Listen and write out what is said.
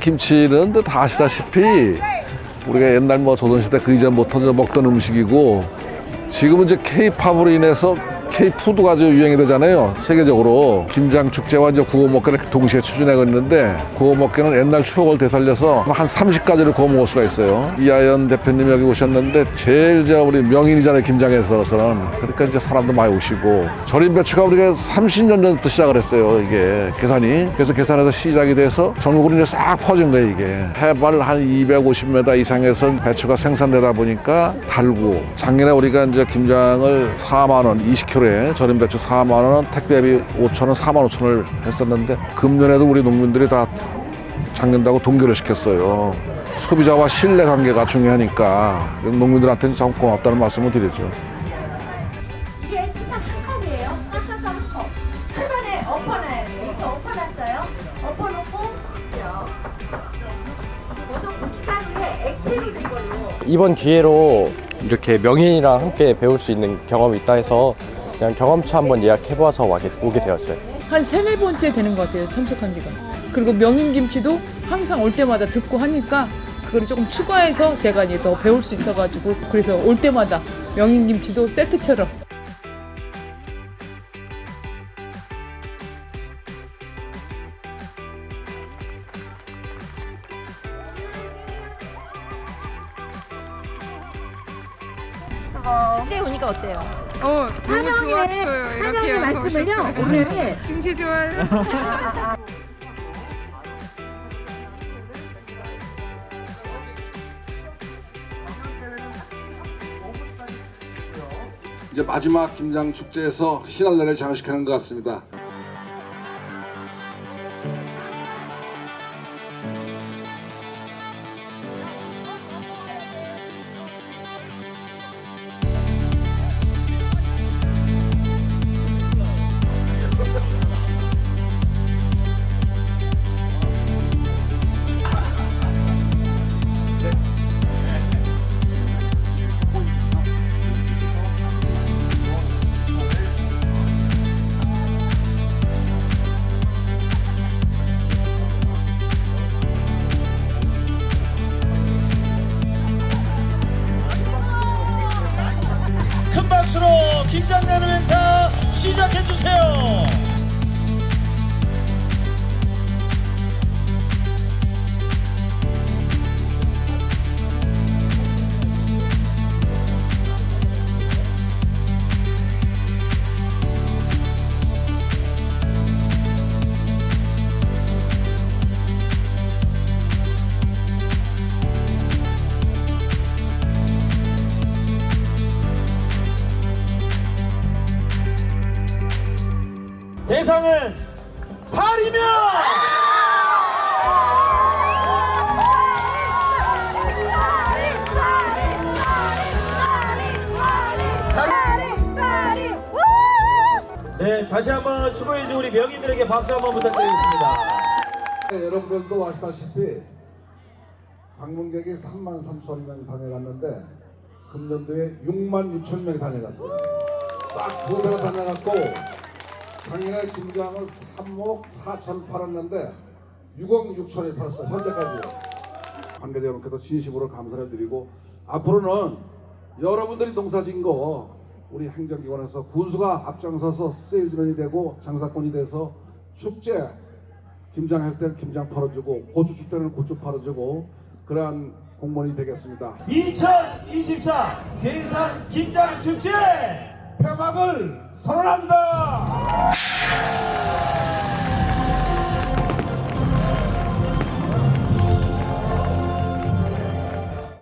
김치는 다 아시다시피 우리가 옛날 뭐 조선시대 그 이전부터 이제 먹던 음식이고 지금은 이제 K-팝으로 인해서 K-푸드가 아주 유행이 되잖아요. 세계적으로. 김장 축제와 이제 구워 먹기를 동시에 추진하고 있는데 구워 먹기는 옛날 추억을 되살려서 한 30가지를 구워 먹을 수가 있어요. 이하연 대표님 여기 오셨는데 제일 저 우리 명인이잖아요. 김장에서는. 그러니까 이제 사람도 많이 오시고 절임 배추가 우리가 30년 전부터 시작을 했어요. 이게 계산이. 그래서 계산해서 시작이 돼서 전국으로 이제 싹 퍼진 거예요. 이게. 해발 한 250m 이상에서 배추가 생산되다 보니까 달고 작년에 우리가 이제 김장을 4만 원 20kg 에 절임 배추 4만 원 택배비 5천 원 4만 5천 원을 했었는데 금년에도 우리 농민들이 다 작년하고 동결을 시켰어요. 소비자와 신뢰 관계가 중요하니까 농민들한테는 참 고맙다는 말씀을 드리죠. 이게 천상 한 컵이에요. 깎아서 한 컵. 철반에 엎어놔야 돼요. 이렇게 엎어놨어요. 엎어놓고 보통 고춧가루에 액체로 된 걸로 이번 기회로 이렇게 명인이랑 함께 배울 수 있는 경험이 있다 해서 그냥 경험차 한번 예약해봐서 오게 되었어요. 한 세네 번째 되는 것 같아요 참석한 지가 그리고 명인김치도 항상 올 때마다 듣고 하니까 그거를 조금 추가해서 제가 이제 더 배울 수 있어가지고 그래서 올 때마다 명인김치도 세트처럼 축제에 오니까 어때요? 어, 너무 좋았어요. 이렇게 말씀을요 오셨어요. 오늘 김치 좋아요. 이제 마지막 김장 축제에서 희날레를 장식하는 것 같습니다. 박수로 김장 내는 행사 시작해 주세요. 대상은 살이면 네 다시 한번 수고해준 우리 명인들에게 박수 한번 부탁드리겠습니다. 네, 여러분들도 아시다시피 방문객이 3만 3천 명 다녀갔는데 금년도에 6만 6천 명이 다녀갔어요. 딱 두 배가 다녀갔고 작년에 김장을 3억 4천 팔았는데 6억 6천을 팔았어요. 현재까지. 관계자 여러분께도 진심으로 감사를 드리고 앞으로는 여러분들이 농사진 거 우리 행정기관에서 군수가 앞장서서 세일즈맨이 되고 장사꾼이 돼서 축제 김장 할 때는 김장 팔아주고 고추 줄 때는 고추 팔아주고 그러한 공무원이 되겠습니다. 2024 괴산 김장 축제 폐막을 선언합니다.